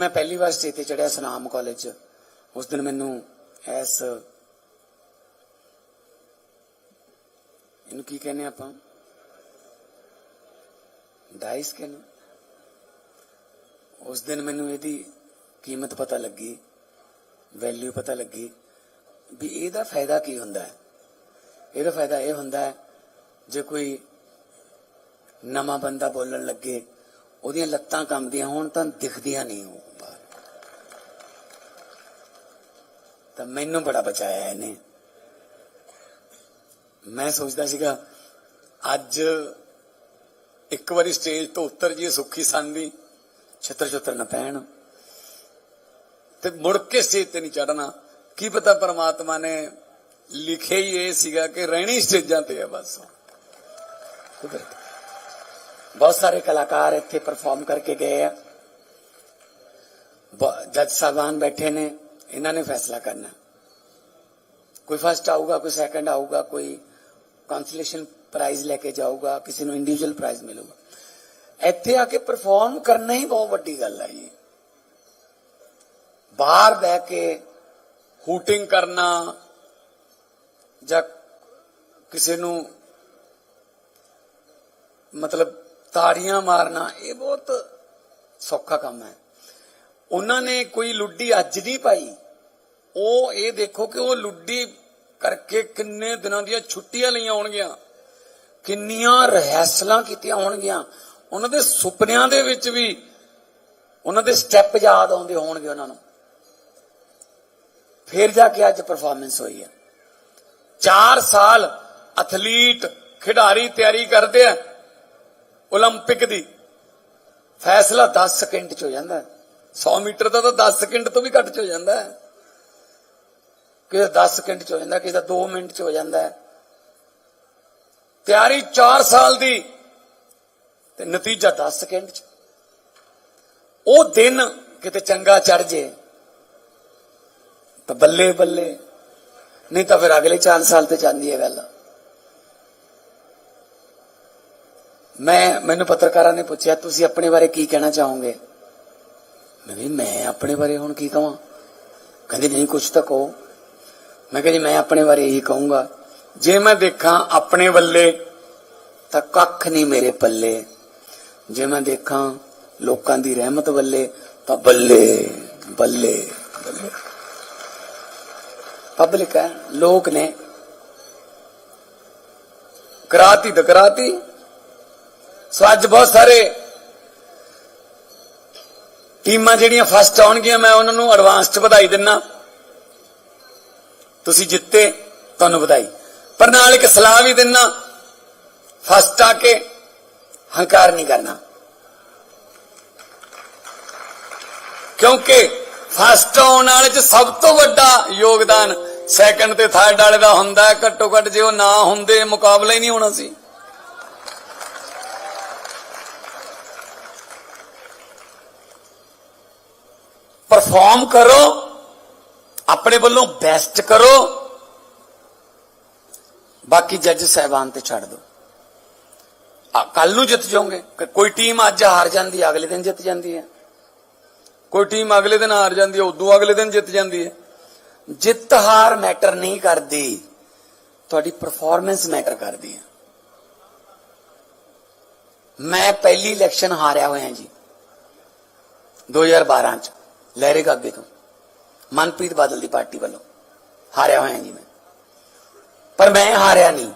ਮੈਂ ਪਹਿਲੀ ਵਾਰ ਸਟੇਜ ਤੇ ਚੜਿਆ ਸਨਾਮ ਕਾਲਜ ਉਸ ਦਿਨ ਮੈਨੂੰ ਐਸ ਇਹਨੂੰ ਕੀ ਕਹਿੰਦੇ ਆਪਾਂ? ਡਾਈਸ ਕਹਿੰਦੇ। ਉਸ ਦਿਨ ਮੈਨੂੰ ਇਹਦੀ ਕੀਮਤ ਪਤਾ ਲੱਗੀ ਵੈਲਿਊ ਪਤਾ ਲੱਗੀ ਵੀ ਇਹਦਾ ਫਾਇਦਾ ਕੀ ਹੁੰਦਾ ਹੈ? ਇਹਦਾ ਫਾਇਦਾ ਇਹ ਹੁੰਦਾ ਹੈ, ਜੇ ਕੋਈ ਨਵਾਂ ਬੰਦਾ ਬੋਲਣ ਲੱਗੇ ਉਹਦੀਆਂ ਲੱਤਾਂ ਕੰਬਦੀਆਂ ਹੋਣ ਤਾਂ ਦਿਖਦੀਆਂ ਨਹੀਂ ਉਹ ਤਾਂ ਮੈਨੂੰ ਬੜਾ ਬਚਾਇਆ ਇਹਨੇ। ਮੈਂ ਸੋਚਦਾ ਸੀਗਾ, ਅੱਜ ਇੱਕ ਵਾਰੀ ਸਟੇਜ ਤੋਂ ਉੱਤਰ ਜੀ ਸੁੱਖੀ ਸੰਦੀ ਛਤਰ ਛਤਰ ਨਾ ਪੈਣ। ਤੇ ਮੁੜ ਕੇ ਸਟੇਜ ਤੇ ਨਹੀਂ ਚੜਨਾ ਕੀ ਪਤਾ ਪਰਮਾਤਮਾ ਨੇ ਲਿਖਿਆ ਹੀ ਇਹ ਸੀਗਾ ਕਿ ਰਹਿਣੀ ਸਟੇਜਾਂ ਤੇ ਆ ਬਸ ਕੁਦਰਤ। ਬਹੁਤ ਸਾਰੇ ਕਲਾਕਾਰ ਇੱਥੇ ਪਰਫਾਰਮ ਕਰਕੇ ਗਏ ਆ ਜੱਜ ਸਾਹਿਬਾਨ ਬੈਠੇ ਨੇ ਇਹਨਾਂ ਨੇ ਫੈਸਲਾ ਕਰਨਾ ਕੋਈ ਫਸਟ ਆਊਗਾ ਕੋਈ ਸੈਕੰਡ ਆਊਗਾ ਕੋਈ ਕੰਸੋਲੇਸ਼ਨ ਪ੍ਰਾਈਜ਼ ਲੈ ਕੇ ਜਾਊਗਾ ਕਿਸੇ ਨੂੰ ਇੰਡੀਵਿਜੂਅਲ ਪ੍ਰਾਈਜ਼ ਮਿਲੂਗਾ ਇੱਥੇ ਆ ਕੇ ਪਰਫਾਰਮ ਕਰਨਾ ਹੀ ਬਹੁਤ ਵੱਡੀ ਗੱਲ ਹੈ ਜੀ ਬਾਹਰ ਬਹਿ ਕੇ ਹੂਟਿੰਗ ਕਰਨਾ ਜਾਂ ਕਿਸੇ ਨੂੰ ਮਤਲਬ ਤਾੜੀਆਂ ਮਾਰਨਾ, ਇਹ ਬਹੁਤ ਸੌਖਾ ਕੰਮ ਹੈ। ਉਹਨਾਂ ਨੇ ਕੋਈ ਲੁੱਡੀ ਅੱਜ ਨਹੀਂ ਪਾਈ। ਉਹ ਇਹ ਦੇਖੋ ਕਿ ਉਹ ਲੁੱਡੀ ਕਰਕੇ ਕਿੰਨੇ ਦਿਨਾਂ ਦੀਆਂ ਛੁੱਟੀਆਂ ਲਈਆਂ ਹੋਣਗੀਆਂ। ਕਿੰਨੀਆਂ ਰਹਿਸਲਾਂ ਕੀਤੀਆਂ ਹੋਣਗੀਆਂ। ਉਹਨਾਂ ਦੇ ਸੁਪਨਿਆਂ ਦੇ ਵਿੱਚ ਵੀ ਉਹਨਾਂ ਦੇ ਸਟੈਪ ਯਾਦ ਆਉਂਦੇ ਹੋਣਗੇ ਉਹਨਾਂ ਨੂੰ। ਫਿਰ ਜਾ ਕੇ ਅੱਜ ਪਰਫਾਰਮੈਂਸ ਹੋਈ ਹੈ। 4 ਸਾਲ ਐਥਲੀਟ ਖਿਡਾਰੀ ਤਿਆਰੀ ਕਰਦੇ ਆ। 올림픽 ਦੀ ਫੈਸਲਾ 10 ਸਕਿੰਟ ਚ ਹੋ ਜਾਂਦਾ ਹੈ 100 ਮੀਟਰ ਦਾ ਤਾਂ 10 ਸਕਿੰਟ ਤੋਂ ਵੀ ਘੱਟ ਚ ਹੋ ਜਾਂਦਾ ਹੈ ਕਿਸੇ ਦਾ 10 ਸਕਿੰਟ ਚ ਹੋ ਜਾਂਦਾ ਕਿਸੇ ਦਾ 2 ਮਿੰਟ ਚ ਹੋ ਜਾਂਦਾ ਹੈ ਤਿਆਰੀ 4 ਸਾਲ ਦੀ ਤੇ ਨਤੀਜਾ 10 ਸਕਿੰਟ ਚ ਉਹ ਦਿਨ ਕਿਤੇ ਚੰਗਾ ਚੜ ਜੇ ਤਾਂ ਬੱਲੇ ਬੱਲੇ ਨਹੀਂ ਤਾਂ ਫਿਰ ਅਗਲੇ 4 ਸਾਲ ਤੇ ਜਾਂਦੀ ਹੈ ਗੱਲ ਮੈਂ, ਮੈਨੂੰ ਪੱਤਰਕਾਰਾਂ ਨੇ ਪੁੱਛਿਆ, ਤੁਸੀਂ ਆਪਣੇ ਬਾਰੇ ਕੀ ਕਹਿਣਾ ਚਾਹੋਗੇ? ਮੈਂ ਵੀ ਮੈਂ ਆਪਣੇ ਬਾਰੇ ਹੁਣ ਕੀ ਕਹਾਂ ਕਹਿੰਦੇ, ਨਹੀਂ ਕੁਝ ਤਾਂ ਕਹੋ। ਮੈਂ ਕਹਿੰਦੀ ਮੈਂ ਆਪਣੇ ਬਾਰੇ ਇਹੀ ਕਹੂੰਗਾ। ਜੇ ਮੈਂ ਦੇਖਾਂ ਆਪਣੇ ਵੱਲੇ, ਤਾਂ ਕੱਖ ਨਹੀਂ ਮੇਰੇ ਪੱਲੇ। ਜੇ ਮੈਂ ਦੇਖਾਂ ਲੋਕਾਂ ਦੀ ਰਹਿਮਤ ਵੱਲੇ, ਤਾਂ ਬੱਲੇ ਬੱਲੇ ਬੱਲੇ। ਪਬਲਿਕ ਹੈ, ਲੋਕ ਨੇ। ਕਰਾਤੀ ਤਾਂ ਕਰਾਤੀ ਸੋ ਅੱਜ ਬਹੁਤ ਸਾਰੇ ਟੀਮਾਂ ਜਿਹੜੀਆਂ ਫਸਟ ਆਉਣਗੀਆਂ, ਮੈਂ ਉਹਨਾਂ ਨੂੰ ਐਡਵਾਂਸ ਚ ਵਧਾਈ ਦਿੰਨਾ। ਤੁਸੀਂ ਜਿੱਤੇ, ਤੁਹਾਨੂੰ ਵਧਾਈ। ਪਰ ਨਾਲ ਇੱਕ ਸਲਾਹ ਵੀ ਦਿੰਨਾ, ਫਸਟ ਆ ਕੇ ਹੰਕਾਰ ਨਹੀਂ ਕਰਨਾ। ਕਿਉਂਕਿ ਫਸਟ ਆਉਣ ਵਾਲੇ ਚ ਸਭ ਤੋਂ ਵੱਡਾ ਯੋਗਦਾਨ ਸੈਕੰਡ ਤੇ ਥਰਡ ਵਾਲੇ ਦਾ ਹੁੰਦਾ ਘੱਟੋ ਘੱਟ ਜੇ ਉਹ ਨਾ ਹੁੰਦੇ, ਮੁਕਾਬਲਾ ਹੀ ਨਹੀਂ ਹੋਣਾ ਸੀ। ਪਰਫਾਰਮ ਕਰੋ ਆਪਣੇ ਵੱਲੋਂ ਬੈਸਟ ਕਰੋ ਬਾਕੀ ਜੱਜ ਸਹਿਬਾਨ ਤੇ ਛੱਡ ਦਿਓ ਕੱਲ ਨੂੰ ਜਿੱਤ ਜਾਓਗੇ ਕ- ਕੋਈ ਟੀਮ ਅੱਜ ਹਾਰ ਜਾਂਦੀ ਹੈ ਅਗਲੇ ਦਿਨ ਜਿੱਤ ਜਾਂਦੀ ਹੈ ਕੋਈ ਟੀਮ ਅਗਲੇ ਦਿਨ ਹਾਰ ਜਾਂਦੀ ਹੈ ਉਦੋਂ ਅਗਲੇ ਦਿਨ ਜਿੱਤ ਜਾਂਦੀ ਹੈ ਜਿੱਤ ਹਾਰ ਮੈਟਰ ਨਹੀਂ ਕਰਦੀ ਤੁਹਾਡੀ ਪਰਫਾਰਮੈਂਸ ਮੈਟਰ ਕਰਦੀ ਹੈ ਮੈਂ ਪਹਿਲੀ ਇਲੈਕਸ਼ਨ ਹਾਰਿਆ ਹੋਇਆ ਜੀ 2012 ਚ ਲਹਿਰੇ ਗੱਗੇ ਤੋਂ। ਮਨਪ੍ਰੀਤ ਬਾਦਲ ਦੀ ਪਾਰਟੀ ਵੱਲੋਂ। ਹਾਰਿਆ ਹੋਇਆ ਜੀ ਮੈਂ। ਪਰ ਮੈਂ ਹਾਰਿਆ ਨਹੀਂ।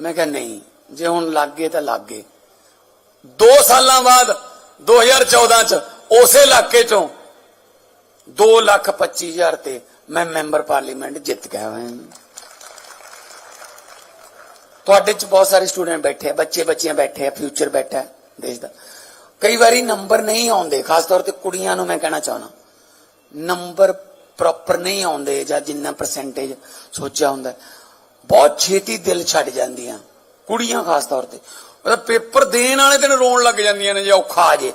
ਮੈਂ ਕਿਹਾ ਨਹੀਂ, ਜੇ ਹੁਣ ਲੱਗ ਗਏ ਤਾਂ ਲੱਗ। ਗਏ 2 ਸਾਲਾਂ ਬਾਅਦ 2014 ਚ, ਉਸੇ ਇਲਾਕੇ ਚੋਂ 2 ਲੱਖ 25 ਹਜ਼ਾਰ ਤੇ ਮੈਂ ਮੈਂਬਰ ਪਾਰਲੀਮੈਂਟ ਜਿੱਤ ਗਿਆ ਹੋਇਆ ਤੁਹਾਡੇ ਚ ਬਹੁਤ ਸਾਰੇ ਸਟੂਡੈਂਟ ਬੈਠੇ ਆ ਬੱਚੇ ਬੱਚੀਆਂ ਬੈਠੇ ਆ, ਫਿਊਚਰ ਬੈਠਾ ਦੇਸ਼ ਦਾ। ਕਈ ਵਾਰੀ ਨੰਬਰ ਨਹੀਂ ਆਉਂਦੇ ਖਾਸ ਤੌਰ ਤੇ ਕੁੜੀਆਂ ਨੂੰ ਮੈਂ ਕਹਿਣਾ ਚਾਹਣਾ ਨੰਬਰ ਪ੍ਰੋਪਰ ਨਹੀਂ ਆਉਂਦੇ ਜਾਂ ਜਿੰਨਾ ਪਰਸੈਂਟੇਜ ਸੋਚਿਆ ਹੁੰਦਾ ਹੈ, ਬਹੁਤ ਛੇਤੀ ਦਿਲ ਛੱਡ ਜਾਂਦੀਆਂ ਕੁੜੀਆਂ ਖਾਸ ਤੌਰ ਤੇ ਉਹਦਾ ਪੇਪਰ ਦੇਣ ਵਾਲੇ ਦਿਨ ਰੋਣ ਲੱਗ ਜਾਂਦੀਆਂ ਨੇ ਜੇ ਔਖਾ ਆ ਜੇ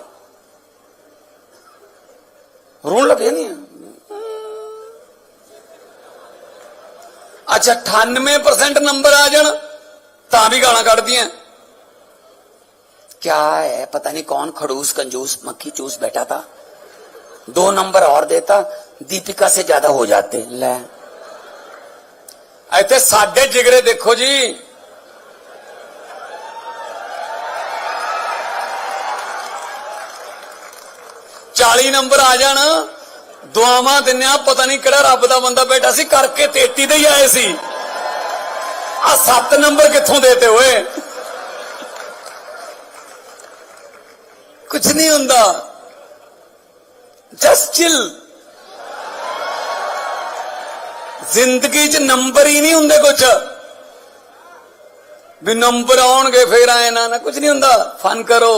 ਰੋਣ ਲੱਗ ਜਾਂਦੀਆਂ ਅੱਛਾ 98% ਨੰਬਰ ਆ ਜਾਣ ਤਾਂ ਵੀ ਗਾਲਾਂ ਕੱਢਦੀਆਂ क्या है पता नहीं कौन खड़ूस कंजूस मक्खी चूस बैठा था दो नंबर और देता दीपिका से ज्यादा हो जाते ले ਇੱਥੇ ਸਾਡੇ ਜਿਗਰੇ ਦੇਖੋ ਜੀ ਚਾਲੀ ਨੰਬਰ ਆ ਜਾਣ ਦੁਆਵਾਂ ਦਿੰਨੇ ਆ ਪਤਾ ਨਹੀਂ ਕਿਹੜਾ ਰੱਬ ਦਾ ਬੰਦਾ ਬੈਠਾ ਸੀ ਕਰਕੇ 33 ਦੇ ਹੀ ਆਏ ਸੀ ਆ 7 ਨੰਬਰ ਕਿੱਥੋਂ ਦੇਤੇ ਓਏ ਕੁਝ ਨਹੀਂ ਹੁੰਦਾ ਜਸਟ ਚਿਲ ਜ਼ਿੰਦਗੀ 'ਚ ਨੰਬਰ ਹੀ ਨਹੀਂ ਹੁੰਦੇ ਕੁਝ ਵੀ ਨੰਬਰ ਆਉਣਗੇ ਫੇਰ ਆਏ ਨਾ ਨਾ ਕੁਝ ਨਹੀਂ ਹੁੰਦਾ ਫਨ ਕਰੋ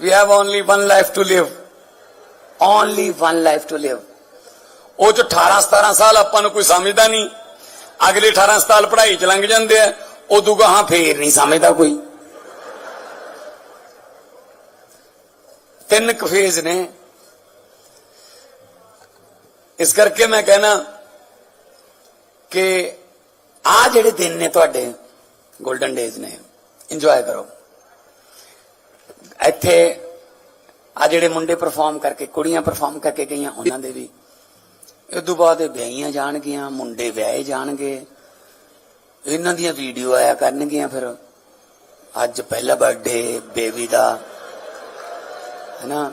we have only one life to live only one life to live ਉਹ ਜੋ 18 17 ਸਾਲ ਆਪਾਂ ਨੂੰ ਕੋਈ ਸਮਝਦਾ ਨਹੀਂ ਅਗਲੇ 18 ਸਾਲ ਪੜ੍ਹਾਈ ਚ ਲੰਘ ਜਾਂਦੇ ਆ ਉਦੋਂ ਗਾਹਾਂ ਫੇਰ ਨਹੀਂ ਸਮਝਦਾ ਕੋਈ ਤਿੰਨ ਕਫੇਜ਼ ਨੇ। ਇਸ ਕਰਕੇ ਮੈਂ ਕਹਿਣਾ ਕਿ ਆ ਜਿਹੜੇ ਦਿਨ ਨੇ ਤੁਹਾਡੇ 골ਡਨ ਡੇਜ਼ ਨੇ ਇੰਜੋਏ ਕਰੋ। ਇੱਥੇ ਆ ਜਿਹੜੇ ਮੁੰਡੇ ਪਰਫਾਰਮ ਕਰਕੇ, ਕੁੜੀਆਂ ਪਰਫਾਰਮ ਕਰਕੇ ਗਈਆਂ, ਉਹਨਾਂ ਦੇ ਵੀ। ਇਸ ਤੋਂ ਬਾਅਦ ਇਹ ਵਿਆਹੀਆਂ ਜਾਣਗੀਆਂ, ਮੁੰਡੇ ਵਿਆਹੇ ਜਾਣਗੇ। ਇਹਨਾਂ ਦੀਆਂ ਵੀਡੀਓ ਆਇਆ ਕਰਨਗੀਆਂ ਫਿਰ। ਅੱਜ ਪਹਿਲਾ ਬਰਥਡੇ ਬੇਬੀ ਦਾ। ਹੈਨਾ?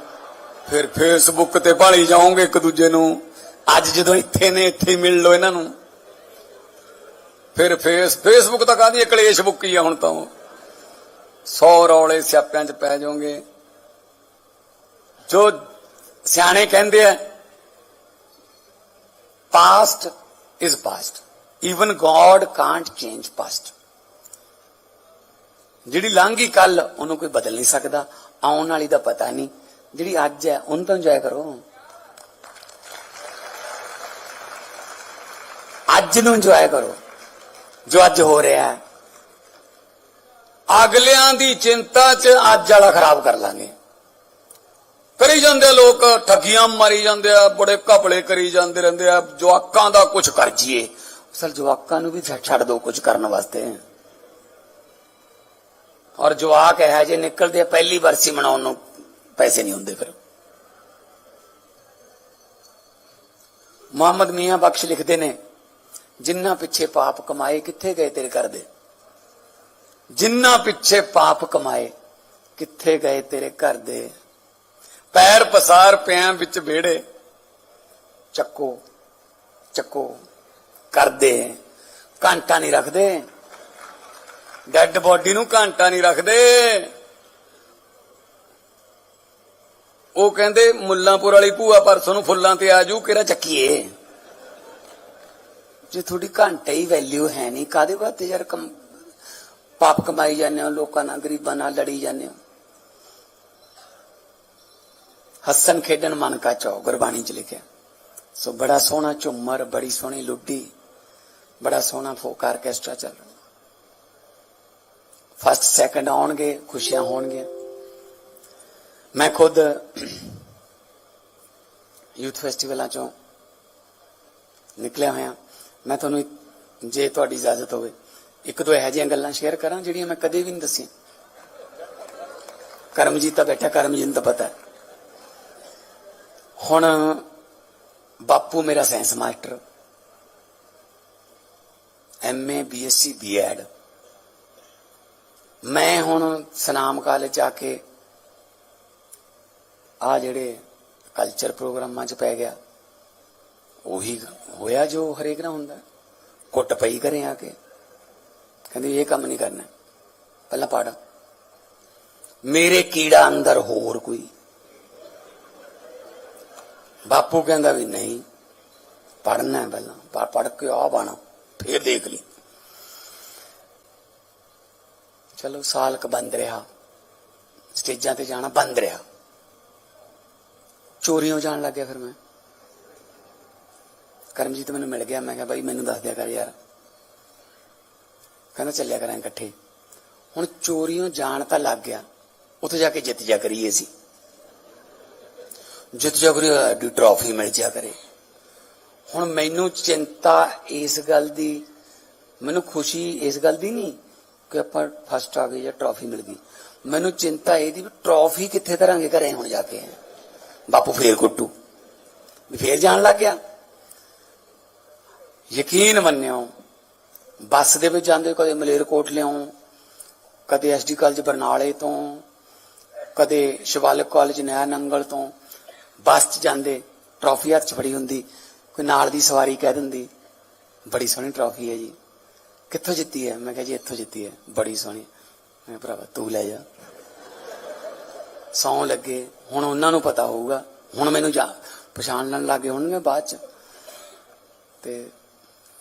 ਫਿਰ ਫੇਸਬੁੱਕ ਤੇ ਭਾਲੀ ਜਾਓਗੇ ਇੱਕ ਦੂਜੇ ਨੂੰ। ਅੱਜ ਜਦੋਂ ਇੱਥੇ ਨੇ ਇੱਥੇ ਹੀ ਮਿਲ ਲਓ ਇਹਨਾਂ ਨੂੰ। ਫਿਰ ਫੇਸ ਫੇਸਬੁੱਕ ਤਾਂ ਕਾਹਦੀ ਹੈ, ਕਲੇਸ਼ ਬੁੱਕੀ ਆ ਹੁਣ ਤਾਂ 100 ਰੌਲੇ ਸਿਆਪਿਆਂ 'ਚ ਪੈ ਜਾਓਗੇ। ਜੋ ਸਿਆਣੇ ਕਹਿੰਦੇ ਆ past is past even God can't change past ਜਿਹੜੀ ਲੰਘੀ ਕੱਲ ਉਹਨੂੰ ਕੋਈ ਬਦਲ ਨਹੀਂ ਸਕਦਾ। ਆਉਣ ਵਾਲੀ ਦਾ ਪਤਾ ਨਹੀਂ। ਜਿਹੜੀ ਅੱਜ ਹੈ, ਉਹਨੂੰ ਤਾਂ ਇੰਜੋਏ ਕਰੋ। ਅੱਜ ਨੂੰ ਇੰਜੋਏ ਕਰੋ, ਜੋ ਅੱਜ ਹੋ ਰਿਹਾ ਹੈ। ਅਗਲਿਆਂ ਦੀ ਚਿੰਤਾ 'ਚ ਅੱਜ ਵਾਲਾ ਖਰਾਬ ਕਰ ਲਾਂਗੇ। ਕਰੀ ਜਾਂਦੇ ਆ ਲੋਕ, ਠੱਗੀਆਂ ਮਾਰੀ ਜਾਂਦੇ ਆ, ਬੜੇ ਘਪਲੇ ਕਰੀ ਜਾਂਦੇ ਰਹਿੰਦੇ ਆ, ਜਵਾਕਾਂ ਦਾ ਕੁਝ ਕਰ ਜੀਏ। ਅਸਲ ਜਵਾਕਾਂ ਨੂੰ ਵੀ ਛੱਡ ਛੱਡ ਦਿਓ ਕੁਝ ਕਰਨ ਵਾਸਤੇ। ਔਰ ਜਵਾਕ ਹੈ ਜੇ ਨਿਕਲਦੇ ਆ, ਪਹਿਲੀ ਵਰਸੀ ਮਨਾਉਣ ਨੂੰ ਪੈਸੇ ਨਹੀਂ ਹੁੰਦੇ ਫਿਰ। ਮੁਹੰਮਦ ਮੀਆਂ ਬਖਸ਼ ਲਿਖਦੇ ਨੇ, ਜਿੰਨਾ ਪਿੱਛੇ ਪਾਪ ਕਮਾਏ, ਕਿੱਥੇ ਗਏ ਤੇਰੇ ਘਰ ਦੇ? ਜਿੰਨਾ ਪਿੱਛੇ ਪਾਪ ਕਮਾਏ, ਕਿੱਥੇ ਗਏ ਤੇਰੇ ਘਰ ਦੇ? ਪੈਰ ਪਸਾਰ ਪਿਆਂ ਵਿੱਚ ਵਿਹੜੇ, ਚੱਕੋ ਚੱਕੋ, ਕਰਦੇ, ਘੰਟਾ ਨਹੀਂ ਰੱਖਦੇ। ਡੈੱਡ ਬੋਡੀ ਨੂੰ ਘੰਟਾ ਨਹੀਂ ਰੱਖਦੇ। ਉਹ ਕਹਿੰਦੇ, ਮੁੱਲਾਂਪੁਰ ਵਾਲੀ ਭੂਆ ਪਰਸੋਂ ਨੂੰ ਫੁੱਲਾਂ ਤੇ ਆਜੂ ਕਿਹੜਾ ਚੱਕੀਏ? ਜੇ ਤੁਹਾਡੀ ਘੰਟੇ ਹੀ ਵੈਲਿਊ ਹੈ ਨਹੀਂ ਕਾਦੇ ਵਾਸਤੇ ਯਾਰ ਕਮ, ਪਾਪ ਕਮਾਈ ਜਾਂਦੇ ਹੋ, ਲੋਕਾਂ ਨਾਲ, ਗਰੀਬਾਂ ਨਾਲ ਲੜੀ ਜਾਂਦੇ ਹੋ? ਹੱਸਣ ਖੇਡਣ ਮਨ ਕਾ ਚਾਓ ਗੁਰਬਾਣੀ ਚ ਲਿਖਿਆ। ਸੋ ਬੜਾ ਸੋਹਣਾ ਝੁੰਮਰ, ਬੜੀ ਸੋਹਣੀ ਲੁੱਡੀ, ਬੜਾ ਸੋਹਣਾ ਫੋਕ ਆਰਕੈਸਟਰਾ ਚੱਲ ਰਿਹਾ। ਫਸਟ ਸੈਕੰਡ ਆਉਣਗੇ, ਖੁਸ਼ੀਆਂ ਹੋਣਗੀਆਂ। ਮੈਂ ਖੁਦ ਯੂਥ ਫੈਸਟੀਵਲਾਂ ਚੋਂ ਨਿਕਲਿਆ ਹੋਇਆ। ਮੈਂ ਤੁਹਾਨੂੰ ਜੇ ਤੁਹਾਡੀ ਇਜਾਜ਼ਤ ਹੋਵੇ, ਇੱਕ ਦੋ ਇਹੋ ਜਿਹੀਆਂ ਗੱਲਾਂ ਸ਼ੇਅਰ ਕਰਾਂ ਜਿਹੜੀਆਂ ਮੈਂ ਕਦੇ ਵੀ ਨਹੀਂ ਦੱਸੀਆਂ। ਕਰਮਜੀਤ ਤਾਂ ਬੈਠਾ, ਕਰਮਜੀਤ ਨੂੰ ਤਾਂ ਪਤਾ। ਹੁਣ ਬਾਪੂ ਮੇਰਾ science master MA BSc BEd ਮੈਂ ਹੁਣ ਸਨਾਮ ਕਾਲਜ ਆ ਕੇ ਆ ਜਿਹੜੇ ਕਲਚਰ ਪ੍ਰੋਗਰਾਮਾਂ 'ਚ ਪੈ ਗਿਆ, ਉਹੀ ਹੋਇਆ ਜੋ ਹਰੇਕ ਨਾਲ ਹੁੰਦਾ। ਕੁੱਟ ਪਈ ਕਰੇ ਆ ਕੇ। ਕਹਿੰਦੇ, ਇਹ ਕੰਮ ਨਹੀਂ ਕਰਨਾ। ਪਹਿਲਾਂ ਪੜ ਮੇਰੇ ਕੀੜਾ ਅੰਦਰ ਹੋਰ ਕੋਈ। ਬਾਪੂ ਕਹਿੰਦਾ ਵੀ ਨਹੀਂ ਪੜਨਾ ਪਹਿਲਾਂ। ਪੜ ਪੜ ਕੇ ਆ ਬਾਣਾ, ਫੇਰ ਦੇਖ ਲਈ। ਚਲੋ ਸਾਲ ਕ ਬੰਦ ਰਿਹਾ। ਸਟੇਜਾਂ ਤੇ ਜਾਣਾ ਬੰਦ ਰਿਹਾ। ਚੋਰੀਆਂ ਜਾਣ ਲੱਗ ਗਿਆ ਫਿਰ ਮੈਂ। ਕਰਮਜੀਤ ਮੈਨੂੰ ਮਿਲ ਗਿਆ। ਮੈਂ ਕਿਹਾ, ਬਾਈ, ਮੈਨੂੰ ਦੱਸ ਦਿਆ ਕਰ ਯਾਰ। ਕਹਿੰਦਾ, ਚੱਲਿਆ ਕਰਾਂ ਇਕੱਠੇ। ਹੁਣ ਚੋਰੀਆਂ ਜਾਣ ਤਾਂ ਲੱਗ ਗਿਆ। ਉੱਥੇ ਜਾ ਕੇ ਜਿੱਤ ਜਾ ਕਰੀਏ ਸੀ ਜਿੱਤ ਜਾ ਕਰੀ ਦੀ ਟਰੋਫੀ ਮਿਲ ਜਾ ਕਰੇ। ਹੁਣ ਮੈਨੂੰ ਚਿੰਤਾ ਇਸ ਗੱਲ ਦੀ, ਮੈਨੂੰ ਖੁਸ਼ੀ ਇਸ ਗੱਲ ਦੀ ਨਹੀਂ ਕਿ ਆਪਾਂ ਫਸਟ ਆ ਗਏ ਜਾਂ ਟਰੋਫੀ ਮਿਲ ਗਈ। ਮੈਨੂੰ ਚਿੰਤਾ ਇਹਦੀ ਵੀ ਟਰੋਫੀ ਕਿੱਥੇ ਧਰਾਂਗੇ ਘਰੇ ਹੁਣ ਜਾ ਕੇ? ਬਾਪੂ ਫੇਰ ਕੁੱਟੂ। ਵੀ ਫੇਰ ਜਾਣ ਲੱਗ ਗਿਆ। ਯਕੀਨ ਮੰਨਿਓ, ਬੱਸ ਦੇ ਵਿੱਚ ਜਾਂਦੇ ਕਦੇ ਮਲੇਰਕੋਟ ਲਿਆਉਂ, ਕਦੇ ਐਸਡੀ ਕਾਲਜ ਬਰਨਾਲੇ ਤੋਂ, ਕਦੇ ਸ਼ਿਵਾਲਕ ਕਾਲਜ ਨਇਆ ਨੰਗਲ ਤੋਂ, ਬੱਸ 'ਚ ਜਾਂਦੇ ਟਰਾਫੀ ਹੱਥ 'ਚ ਫੜੀ ਹੁੰਦੀ, ਕੋਈ ਨਾਲ ਦੀ ਸਵਾਰੀ ਕਹਿ ਦਿੰਦੀ, ਬੜੀ ਸੋਹਣੀ ਟਰਾਫੀ ਹੈ ਜੀ। ਕਿੱਥੋਂ ਜਿੱਤੀ ਹੈ? ਮੈਂ ਕਿਹਾ ਜੀ ਇੱਥੋਂ ਜਿੱਤੀ ਹੈ। ਬੜੀ ਸੋਹਣੀ। ਮੈਂ ਕਿਹਾ, ਭਰਾਵਾ ਤੂੰ ਲੈ ਜਾ। ਸੌਂ ਲੱਗੇ। ਹੁਣ ਉਹਨਾਂ ਨੂੰ ਪਤਾ ਹੋਊਗਾ। ਹੁਣ ਮੈਨੂੰ ਜਾ ਪਛਾਣਨ ਲੱਗੇ ਹੋਣਗੇ ਬਾਅਦ ਚ। ਤੇ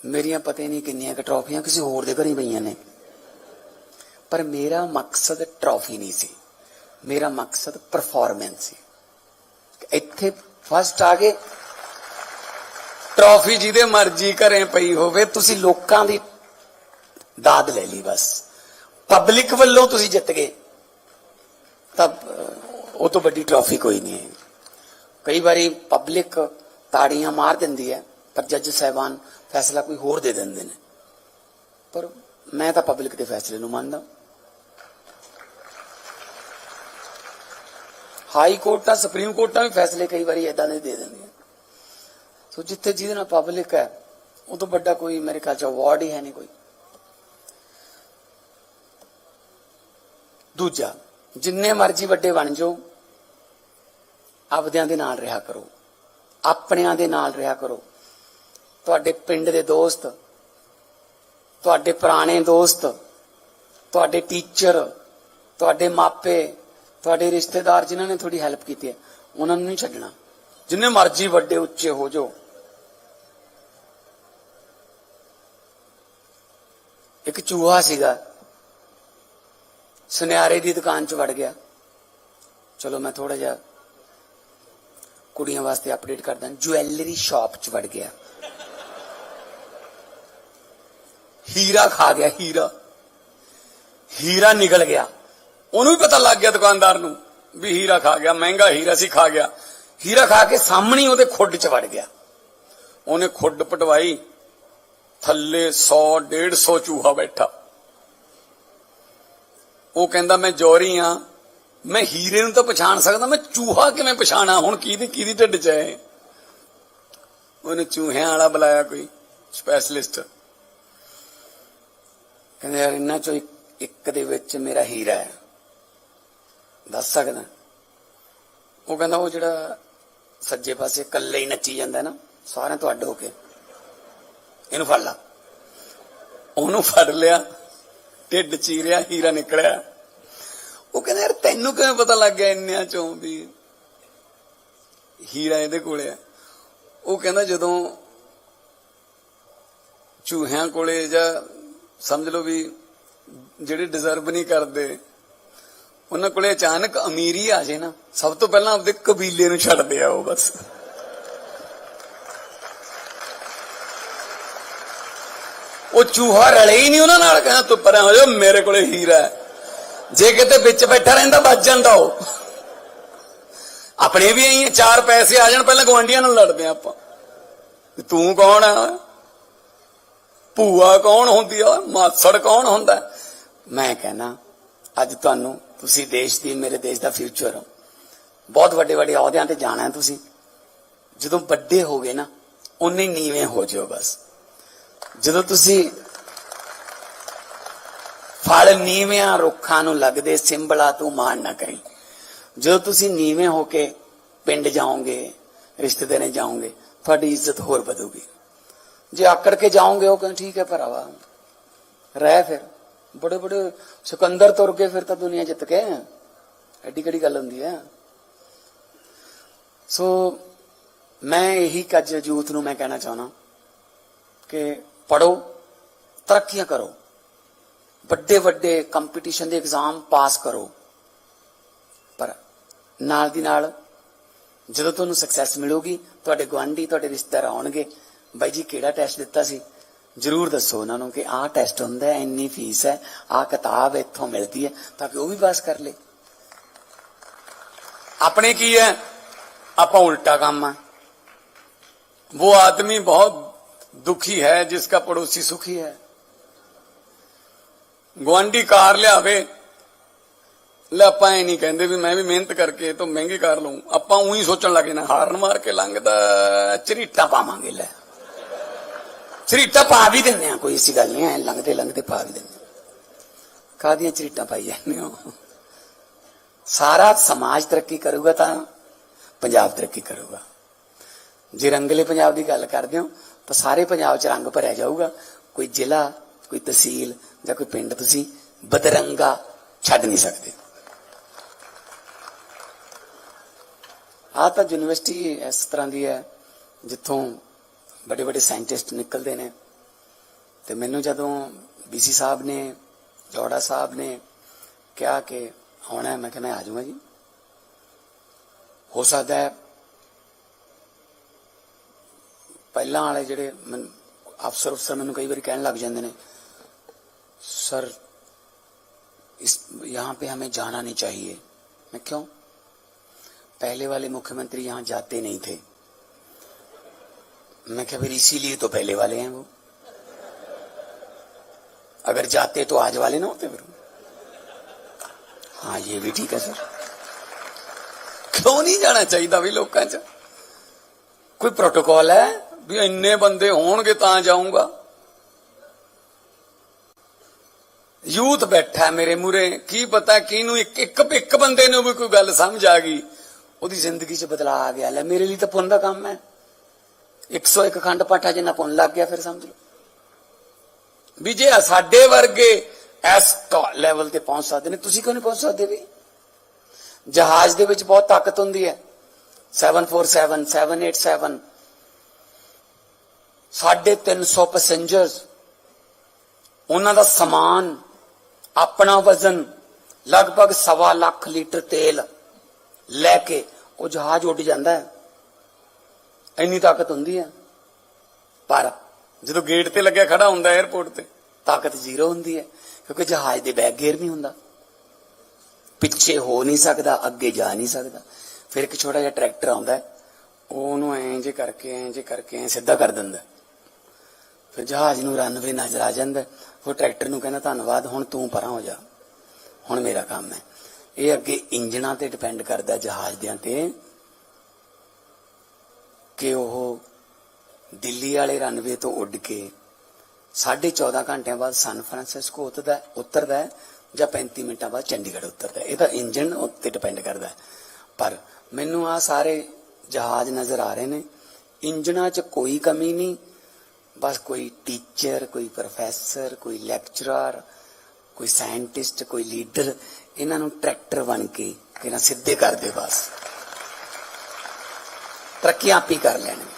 ਮੇਰੀਆਂ ਪਤਾ ਨਹੀਂ ਕਿੰਨੀਆਂ ਕਿ ਟਰਾਫੀਆਂ ਕਿਸੇ ਹੋਰ ਦੇ ਘਰੇ ਪਈਆਂ ਨੇ। ਪਰ ਮੇਰਾ ਮਕਸਦ ਟਰੋਫੀ ਨਹੀਂ ਸੀ। ਮੇਰਾ ਮਕਸਦ ਪਰਫਾਰਮੈਂਸ ਸੀ। ਇੱਥੇ ਫਸਟ ਆ ਕੇ ਟਰੋਫੀ ਜਿਹਦੇ ਮਰਜ਼ੀ ਘਰੇ ਪਈ ਹੋਵੇ ਤੁਸੀਂ ਲੋਕਾਂ ਦੀ ਦਾਦ ਲੈ ਲਈ ਬਸ। ਪਬਲਿਕ ਵੱਲੋਂ ਤੁਸੀਂ ਜਿੱਤ ਗਏ। ਤਾਂ ਉਹ ਤੋਂ ਵੱਡੀ ਟਰਾਫੀ ਕੋਈ ਨਹੀਂ ਹੈ। ਕਈ ਵਾਰੀ ਪਬਲਿਕ ਤਾੜੀਆਂ ਮਾਰ ਦਿੰਦੀ ਹੈ, ਪਰ ਜੱਜ ਸਾਹਿਬਾਨ ਫੈਸਲਾ ਕੋਈ ਹੋਰ ਦੇ ਦਿੰਦੇ ਨੇ। ਪਰ ਮੈਂ ਤਾਂ ਪਬਲਿਕ ਦੇ ਫੈਸਲੇ ਨੂੰ ਮੰਨਦਾ। ਹਾਈ ਕੋਰਟਾਂ ਸੁਪਰੀਮ ਕੋਰਟਾਂ ਵੀ ਫੈਸਲੇ ਕਈ ਵਾਰੀ ਇਦਾਂ ਦੇ ਦੇ ਦਿੰਦੀਆਂ ਸੋ ਜਿੱਥੇ ਜਿਹਦੇ ਨਾਲ ਪਬਲਿਕ ਹੈ, ਉਹ ਤੋਂ ਵੱਡਾ ਕੋਈ ਮੇਰੇ ਖਿਆਲ ਚ ਅਵਾਰਡ ਹੀ ਹੈ ਨਹੀਂ ਕੋਈ। ਦੂਜਾ, ਜਿੰਨੇ ਮਰਜ਼ੀ ਵੱਡੇ ਬਣ ਜਾਓ, ਆਪਦਿਆਂ ਦੇ ਨਾਲ ਰਿਹਾ ਕਰੋ, ਆਪਣਿਆਂ ਦੇ ਨਾਲ ਰਿਹਾ ਕਰੋ। ਤੁਹਾਡੇ ਪਿੰਡ ਦੇ ਦੋਸਤ, ਤੁਹਾਡੇ ਪੁਰਾਣੇ ਦੋਸਤ, ਤੁਹਾਡੇ ਟੀਚਰ, ਤੁਹਾਡੇ ਮਾਪੇ, ਤੁਹਾਡੇ ਰਿਸ਼ਤੇਦਾਰ ਜਿਨ੍ਹਾਂ ਨੇ ਤੁਹਾਡੀ ਹੈਲਪ ਕੀਤੀ ਹੈ, ਉਹਨਾਂ ਨੂੰ ਨਹੀਂ ਛੱਡਣਾ। ਜਿੰਨੇ ਮਰਜ਼ੀ ਵੱਡੇ ਉੱਚੇ ਹੋ ਜਾਓ। ਇੱਕ ਚੂਹਾ ਸੀਗਾ ਸੁਨਿਆਰੇ ਦੀ ਦੁਕਾਨ 'ਚ ਵੜ ਗਿਆ। ਚਲੋ ਮੈਂ ਥੋੜਾ ਜਿਹਾ ਕੁੜੀਆਂ ਵਾਸਤੇ ਅਪਡੇਟ ਕਰਦਾ। ਜੁਐਲਰੀ ਸ਼ਾਪ 'ਚ ਵੜ ਗਿਆ। ਹੀਰਾ ਖਾ ਗਿਆ, ਹੀਰਾ। ਹੀਰਾ ਨਿਕਲ ਗਿਆ। ਉਹਨੂੰ ਵੀ ਪਤਾ ਲੱਗ ਗਿਆ ਦੁਕਾਨਦਾਰ ਨੂੰ ਵੀ ਹੀਰਾ ਖਾ ਗਿਆ, ਮਹਿੰਗਾ ਹੀਰਾ ਸੀ, ਖਾ ਗਿਆ। ਹੀਰਾ ਖਾ ਕੇ ਸਾਹਮਣੇ ਉਹਦੇ ਖੁੱਡ 'ਚ ਵੜ ਗਿਆ। ਉਹਨੇ ਖੁੱਡ ਪਟਵਾਈ, ਥੱਲੇ 100 150 ਚੂਹਾ ਬੈਠਾ। ਉਹ ਕਹਿੰਦਾ, ਮੈਂ ਜੋਰੀ ਆ। ਮੈਂ ਹੀਰੇ ਨੂੰ ਤਾਂ ਪਛਾਣ ਸਕਦਾ। ਮੈਂ ਚੂਹਾ ਕਿਵੇਂ ਪਛਾਣਾ? ਹੁਣ ਕਿਹਦੀ ਕਿਹਦੀ ਢਿੱਡ 'ਚ ਹੈ ਉਹਨੇ ਚੂਹਿਆਂ ਵਾਲਾ ਬੁਲਾਇਆ ਕੋਈ ਸਪੈਸ਼ਲਿਸਟ ਕਹਿੰਦੇ, ਯਾਰ, ਇਹਨਾਂ ਚੋਂ ਇੱਕ- ਦੇ ਵਿੱਚ ਮੇਰਾ ਹੀਰਾ ਹੈ ਦੱਸ ਸਕਦਾ? ਉਹ ਕਹਿੰਦਾ, ਉਹ ਜਿਹੜਾ ਸੱਜੇ ਪਾਸੇ ਇਕੱਲੇ ਹੀ ਨੱਚੀ ਜਾਂਦਾ ਨਾ, ਸਾਰਿਆਂ ਤੋਂ ਅੱਡ ਹੋ ਕੇ, ਇਹਨੂੰ ਫੜ ਲਾ। ਉਹਨੂੰ ਫੜ ਲਿਆ। ਢਿੱਡ ਚੀਰਿਆ, ਹੀਰਾ ਨਿਕਲਿਆ। ਉਹ ਕਹਿੰਦਾ, ਯਾਰ, ਤੈਨੂੰ ਕਿਵੇਂ ਪਤਾ ਲੱਗ ਗਿਆ ਇੰਨਿਆਂ ਚੋਂ ਵੀ ਹੀਰਾ ਇਹਦੇ ਕੋਲੇ ਆ? ਉਹ ਕਹਿੰਦਾ, ਜਦੋਂ ਚੂਹਿਆਂ ਕੋਲੇ ਜਾਂ ਸਮਝ ਲਓ ਵੀ ਜਿਹੜੇ ਡਿਜ਼ਰਵ ਨਹੀਂ ਕਰਦੇ, ਉਹਨਾਂ ਕੋਲੇ ਅਚਾਨਕ ਅਮੀਰੀ ਆ ਜੇ ਨਾ, ਸਭ ਤੋਂ ਪਹਿਲਾਂ ਆਪਦੇ ਕਬੀਲੇ ਨੂੰ ਛੱਡਦੇ ਆ ਉਹ ਬਸ। ਉਹ ਚੂਹਾ ਰਲੇ ਹੀ ਨਹੀਂ ਉਹਨਾਂ ਨਾਲ, ਕਹਿੰਦਾ ਤੂੰ ਪਰਾਂ ਹੋ ਜਾ ਮੇਰੇ ਕੋਲੇ ਹੀਰਾ ਹੈ। ਜੇ ਕਿਤੇ ਵਿੱਚ ਬੈਠਾ ਰਹਿੰਦਾ ਵੱਜ ਜਾਂਦਾ ਉਹ। ਆਪਣੇ ਵੀ ਆਈ ਚਾਰ ਪੈਸੇ ਆ ਜਾਣ, ਪਹਿਲਾਂ ਗਵਾਂਡੀਆਂ ਨਾਲ ਲੜਦੇ ਆ ਆਪਾਂ। ਤੂੰ ਕੌਣ ਆ? ਭੂਆ ਕੌਣ ਹੁੰਦੀ ਆ? ਮਾਸੜ ਕੌਣ ਹੁੰਦਾ? ਮੈਂ ਕਹਿਣਾ, ਅੱਜ ਤੁਹਾਨੂੰ, ਤੁਸੀਂ ਦੇਸ਼ ਦੀ, ਮੇਰੇ ਦੇਸ਼ ਦਾ ਫਿਊਚਰ ਹੋ। ਬਹੁਤ ਵੱਡੇ ਵੱਡੇ ਅਹੁਦਿਆਂ ਤੇ ਜਾਣਾ ਤੁਸੀਂ। ਜਦੋਂ ਵੱਡੇ ਹੋਗੇ ਨਾ, ਉਨੇ ਨੀਵੇਂ ਹੋ ਜਿਓ ਬਸ। ਜਦੋਂ ਤੁਸੀਂ ਫਲ ਨੀਵਿਆਂ ਰੁੱਖਾਂ ਨੂੰ ਲੱਗਦੇ ਸਿੰਬਲਾ ਤੂੰ ਮਾਣ ਨਾ ਕਰੀ, ਜਦੋਂ ਤੁਸੀਂ ਨੀਵੇਂ ਹੋ ਕੇ ਪਿੰਡ ਜਾਓਗੇ, ਰਿਸ਼ਤੇਦਾਰਾਂ ਜਾਓਗੇ, ਤੁਹਾਡੀ ਇੱਜ਼ਤ ਹੋਰ ਵਧੂਗੀ। ਜੇ ਆਕੜ ਕੇ ਜਾਓਗੇ, ਉਹ ਕਹਿੰਦੇ, ਠੀਕ ਹੈ ਭਰਾਵਾ, ਰਹਿ ਫਿਰ। ਬੜੇ ਬੜੇ ਸਿਕੰਦਰ ਤੁਰ ਕੇ ਫਿਰ ਤਾਂ ਦੁਨੀਆ ਜਿੱਤ ਕੇ ਐਡੀ ਕਿਹੜੀ ਗੱਲ ਹੁੰਦੀ ਹੈ? ਸੋ ਮੈਂ ਇਹੀ ਕੱਜ ਯੂਥ ਨੂੰ ਮੈਂ ਕਹਿਣਾ ਚਾਹਣਾ ਕਿ ਪੜੋ ਤਰੱਕੀਆਂ ਕਰੋ ਵੱਡੇ ਵੱਡੇ ਕੰਪੀਟੀਸ਼ਨ ਦੇ ਐਗਜ਼ਾਮ ਪਾਸ ਕਰੋ ਪਰ ਨਾਲ ਦੀ ਨਾਲ ਜਦੋਂ ਤੁਹਾਨੂੰ ਸਕਸੈਸ ਮਿਲੂਗੀ ਤੁਹਾਡੇ ਗਵਾਂਢੀ ਤੁਹਾਡੇ ਰਿਸ਼ਤੇਦਾਰ ਆਉਣਗੇ ਬਾਈ ਜੀ ਕਿਹੜਾ ਟੈਸਟ ਦਿੱਤਾ ਸੀ ਜਰੂਰ ਦੱਸੋ ਉਹਨਾਂ ਨੂੰ ਕਿ ਆਹ ਟੈਸਟ ਹੁੰਦਾ ਹੈ ਇੰਨੀ ਫੀਸ ਹੈ ਆਹ ਕਿਤਾਬ ਇੱਥੋਂ ਮਿਲਦੀ ਹੈ ਤਾਂ ਕਿ ਉਹ ਵੀ ਪਾਸ ਕਰ ਲੇ ਆਪਣੇ ਕੀ ਹੈ ਆਪਾਂ ਉਲਟਾ ਕੰਮ ਆ वो आदमी बहुत दुखी है जिसका पड़ोसी सुखी है ਗੁਆਂਢੀ ਕਾਰ ਲਿਆਵੇ ਲੈ ਆਪਾਂ ਐ ਨਹੀਂ ਕਹਿੰਦੇ ਵੀ ਮੈਂ ਵੀ ਮਿਹਨਤ ਕਰਕੇ ਤੋਂ ਮਹਿੰਗੀ ਕਰ ਲਊ ਆਪਾਂ ਉਹੀ ਸੋਚਣ ਲੱਗੇ ਨਾ ਹਾਰਨ ਮਾਰ ਕੇ ਲੰਘਦਾ ਝਰੀਟਾ ਪਾਵਾਂਗੇ ਲੈ ਚਰੀਟਾ ਪਾ ਵੀ ਦਿੰਦੇ ਆ ਕੋਈ ਐਸੀ ਗੱਲ ਨਹੀਂ ਐ ਲੰਘਦੇ ਲੰਘਦੇ ਪਾ ਵੀ ਦਿੰਦੇ ਆ। ਕਾਹਦੀਆਂ ਚਰੀਟਾਂ ਪਾਈ ਜਾਂਦੇ ਹੋ ਸਾਰਾ ਸਮਾਜ ਤਰੱਕੀ ਕਰੂਗਾ ਤਾਂ ਪੰਜਾਬ ਤਰੱਕੀ ਕਰੂਗਾ ਜੇ ਰੰਗਲੇ ਪੰਜਾਬ ਦੀ ਗੱਲ ਕਰਦੇ ਹੋ ਤਾਂ ਸਾਰੇ ਪੰਜਾਬ 'ਚ ਰੰਗ ਭਰਿਆ ਜਾਊਗਾ। ਕੋਈ ਜ਼ਿਲ੍ਹਾ, ਕੋਈ ਤਹਿਸੀਲ ਜਾਂ ਕੋਈ ਪਿੰਡ ਤੁਸੀਂ ਬਦਰੰਗਾ ਛੱਡ ਨਹੀਂ ਸਕਦੇ। ਆ ਤਾਂ ਯੂਨੀਵਰਸਿਟੀ ਇਸ ਤਰ੍ਹਾਂ ਦੀ ਹੈ, ਜਿੱਥੋਂ ਵੱਡੇ ਵੱਡੇ ਸਾਇੰਟਿਸਟ ਨਿਕਲਦੇ ਨੇ। ਤੇ ਮੈਨੂੰ ਜਦੋਂ ਬੀਸੀ ਸਾਹਿਬ ਨੇ, ਜੋੜਾ ਸਾਹਿਬ ਨੇ ਕਿਹਾ ਕਿ ਆਉਣਾ ਮੈਂ ਕਿਹਾ ਮੈਂ ਆ ਜਾਊਂਗਾ ਜੀ। ਹੋ ਸਕਦਾ ਹੈ ਪਹਿਲਾਂ ਵਾਲੇ ਜਿਹੜੇ ਮੈਨ- ਅਫਸਰ ਅਫਸਰ ਮੈਨੂੰ ਕਈ ਵਾਰੀ ਕਹਿਣ ਲੱਗ ਜਾਂਦੇ ਨੇ सर इस यहाँ पे हमें जाना नहीं चाहिए मैं क्यों पहले वाले मुख्यमंत्री यहाँ जाते नहीं थे मैं क्या फिर इसीलिए तो पहले वाले हैं वो अगर जाते तो आज वाले ना होते फिर हाँ ये भी ठीक है सर ਕਿਉਂ ਨਹੀਂ ਜਾਣਾ ਚਾਹੀਦਾ ਵੀ ਲੋਕਾਂ 'ਚ ਕੋਈ ਪ੍ਰੋਟੋਕਾਲ ਹੈ ਵੀ ਇੰਨੇ ਬੰਦੇ ਹੋਣਗੇ ਤਾਂ ਜਾਊਂਗਾ। ਯੂਥ ਬੈਠਾ ਮੇਰੇ ਮੂਰੇ ਕੀ ਪਤਾ ਕਿਹਨੂੰ ਇੱਕ ਇੱਕ ਇੱਕ ਬੰਦੇ ਨੂੰ ਵੀ ਕੋਈ ਗੱਲ ਸਮਝ ਆ ਗਈ। ਉਹਦੀ ਜ਼ਿੰਦਗੀ 'ਚ ਬਦਲਾਅ ਆ ਗਿਆ। ਲੈ, ਮੇਰੇ ਲਈ ਤਾਂ ਪੁੰਨ ਦਾ ਕੰਮ ਹੈ। 101 ਖੰਡ ਪਾਠਾ ਜਿੰਨਾ ਪੁੰਨ ਲੱਗ ਗਿਆ, ਫਿਰ ਸਮਝ ਲਓ। ਵੀ ਜੇ ਸਾਡੇ ਵਰਗੇ ਇਸ ਲੈਵਲ ਤੇ ਪਹੁੰਚ ਸਕਦੇ ਨੇ, ਤੁਸੀਂ ਕਿਉਂ ਨਹੀਂ ਪਹੁੰਚ ਸਕਦੇ ਵੀ? ਜਹਾਜ਼ ਦੇ ਵਿੱਚ ਬਹੁਤ ਤਾਕਤ ਹੁੰਦੀ ਹੈ। 747 787 ਸਾਢੇ 300 ਪੈਸੇਂਜਰਸ ਉਹਨਾਂ ਦਾ ਸਮਾਨ, ਆਪਣਾ ਵਜ਼ਨ, ਲਗਭਗ ਸਵਾ ਲੱਖ ਲੀਟਰ ਤੇਲ ਲੈ ਕੇ ਉਹ ਜਹਾਜ਼ ਉੱਡ ਜਾਂਦਾ ਹੈ। ਇੰਨੀ ਤਾਕਤ ਹੁੰਦੀ ਹੈ। ਪਰ ਜਦੋਂ ਗੇਟ ਤੇ ਲੱਗਿਆ ਖੜਾ ਹੁੰਦਾ 에어ਪੋਰਟ ਤੇ, ਤਾਕਤ ਜ਼ੀਰੋ ਹੁੰਦੀ ਹੈ, ਕਿਉਂਕਿ ਜਹਾਜ਼ ਦੇ ਬੈਕ ਗੇਅਰ ਨਹੀਂ ਹੁੰਦਾ। ਪਿੱਛੇ ਹੋ ਨਹੀਂ ਸਕਦਾ, ਅੱਗੇ ਜਾ ਨਹੀਂ ਸਕਦਾ। ਫਿਰ ਇੱਕ ਛੋਟਾ ਜਿਹਾ ਟਰੈਕਟਰ ਆਉਂਦਾ ਉਹ ਉਹਨੂੰ ਐਂ ਜੇ ਕਰਕੇ, ਐਂ ਜੇ ਕਰਕੇ, ਐਂ ਸਿੱਧਾ ਕਰ ਦਿੰਦਾ ਫਿਰ ਜਹਾਜ਼ ਨੂੰ ਰਨਵੇ ਨਜ਼ਰ ਆ ਜਾਂਦਾ ਹੈ। ਉਹ ਟਰੈਕਟਰ ਨੂੰ ਕਹਿੰਦਾ, ਧੰਨਵਾਦ, ਹੁਣ ਤੂੰ ਪਰਾਂ ਹੋ ਜਾ। ਹੁਣ ਮੇਰਾ ਕੰਮ ਹੈ। ਇਹ ਅੱਗੇ ਇੰਜਣਾਂ ਤੇ ਡਿਪੈਂਡ ਕਰਦਾ ਜਹਾਜ਼ ਦਿਆਂ ਤੇ ਕਿ ਉਹ ਦਿੱਲੀ ਵਾਲੇ ਰਨਵੇ ਤੋਂ ਉੱਡ ਕੇ 14.5 ਘੰਟਿਆਂ ਬਾਅਦ ਸਨ ਫਰਾਂਸਿਸਕੋ ਉਤਰਦਾ ਉਤਰਦਾ ਜਾਂ 35 ਮਿੰਟਾਂ ਬਾਅਦ ਚੰਡੀਗੜ੍ਹ ਉਤਰਦਾ ਇਹ ਤਾਂ ਇੰਜਣ ਉੱਤੇ ਡਿਪੈਂਡ ਕਰਦਾ ਪਰ ਮੈਨੂੰ ਆ ਸਾਰੇ ਜਹਾਜ਼ ਨਜ਼ਰ ਆ ਰਹੇ ਨੇ। ਇੰਜਨਾਂ 'ਚ ਕੋਈ ਕਮੀ ਨਹੀਂ। ਬਸ ਕੋਈ ਟੀਚਰ ਕੋਈ ਪ੍ਰੋਫੈਸਰ ਕੋਈ ਲੈਕਚਰਰ ਕੋਈ ਸਾਇੰਟਿਸਟ ਕੋਈ ਲੀਡਰ ਇਹਨਾਂ ਨੂੰ ਟਰੈਕਟਰ ਬਣ ਕੇ ਕਿਹਨਾਂ ਸਿੱਧੇ ਕਰ ਦੇ ਬਸ ਤਰੱਕੀਆਂ ਆਪ ਹੀ ਕਰ ਲੈਣਗੇ